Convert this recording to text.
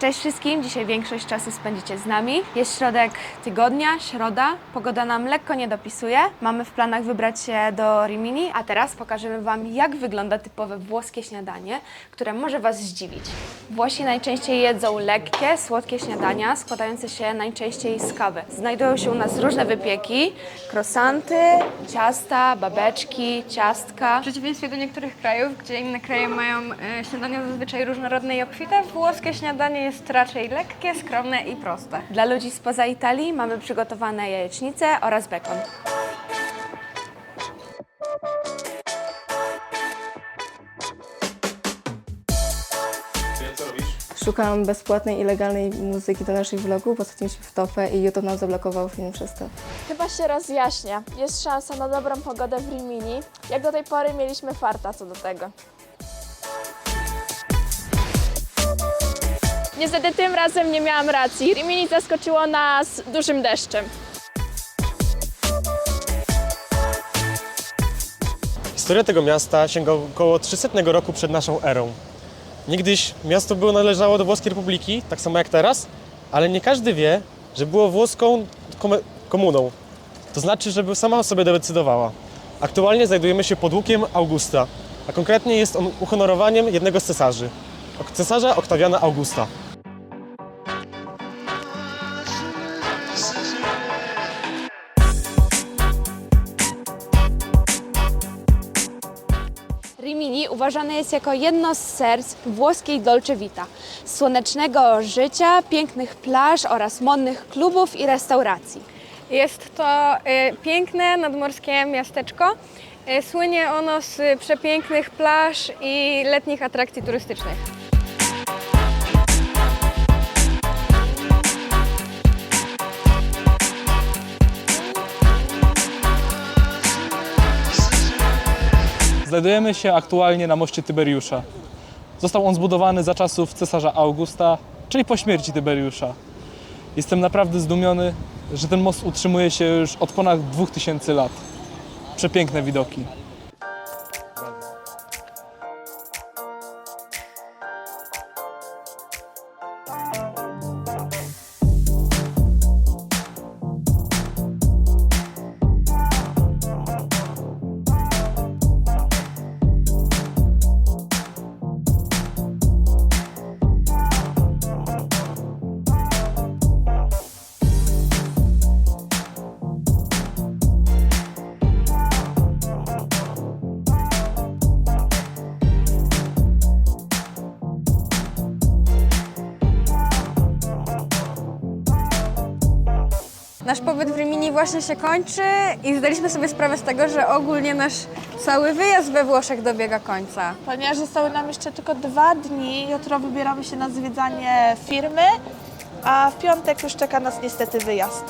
Cześć wszystkim, dzisiaj większość czasu spędzicie z nami. Jest środek tygodnia, środa, pogoda nam lekko nie dopisuje. Mamy w planach wybrać się do Rimini, a teraz pokażemy Wam, jak wygląda typowe włoskie śniadanie, które może Was zdziwić. Włosi najczęściej jedzą lekkie, słodkie śniadania, składające się najczęściej z kawy. Znajdują się u nas różne wypieki, krosanty, ciasta, babeczki, ciastka. W przeciwieństwie do niektórych krajów, gdzie inne kraje mają e, śniadania zazwyczaj różnorodne i obfite, włoskie śniadanie jest raczej lekkie, skromne i proste. Dla ludzi spoza Italii mamy przygotowane jajecznice oraz bekon. Szukałam bezpłatnej i legalnej muzyki do naszych vlogów, ostatnio w topę i YouTube nam zablokował film przez to. Chyba się rozjaśnia. Jest szansa na dobrą pogodę w Rimini. Jak do tej pory mieliśmy farta co do tego. Niestety tym razem nie miałam racji. Rimini zaskoczyło nas dużym deszczem. Historia tego miasta sięga około 300 roku przed naszą erą. Niegdyś miasto było należało do Włoskiej Republiki, tak samo jak teraz, ale nie każdy wie, że było włoską komuną. To znaczy, żeby sama o sobie decydowała. Aktualnie znajdujemy się pod łukiem Augusta, a konkretnie jest on uhonorowaniem jednego z cesarzy, cesarza Oktawiana Augusta. Rimini uważane jest jako jedno z serc włoskiej Dolce Vita. Słonecznego życia, pięknych plaż oraz modnych klubów i restauracji. Jest to e, piękne nadmorskie miasteczko. E, Słynie ono z przepięknych plaż i letnich atrakcji turystycznych. Znajdujemy się aktualnie na moście Tyberiusza. Został on zbudowany za czasów cesarza Augusta, czyli po śmierci Tyberiusza. Jestem naprawdę zdumiony, że ten most utrzymuje się już od ponad 2000 lat. Przepiękne widoki. Nasz pobyt w Rimini właśnie się kończy i zdaliśmy sobie sprawę z tego, że ogólnie nasz cały wyjazd we Włoszech dobiega końca. Ponieważ zostały nam jeszcze tylko dwa dni, jutro wybieramy się na zwiedzanie firmy, a w piątek już czeka nas niestety wyjazd.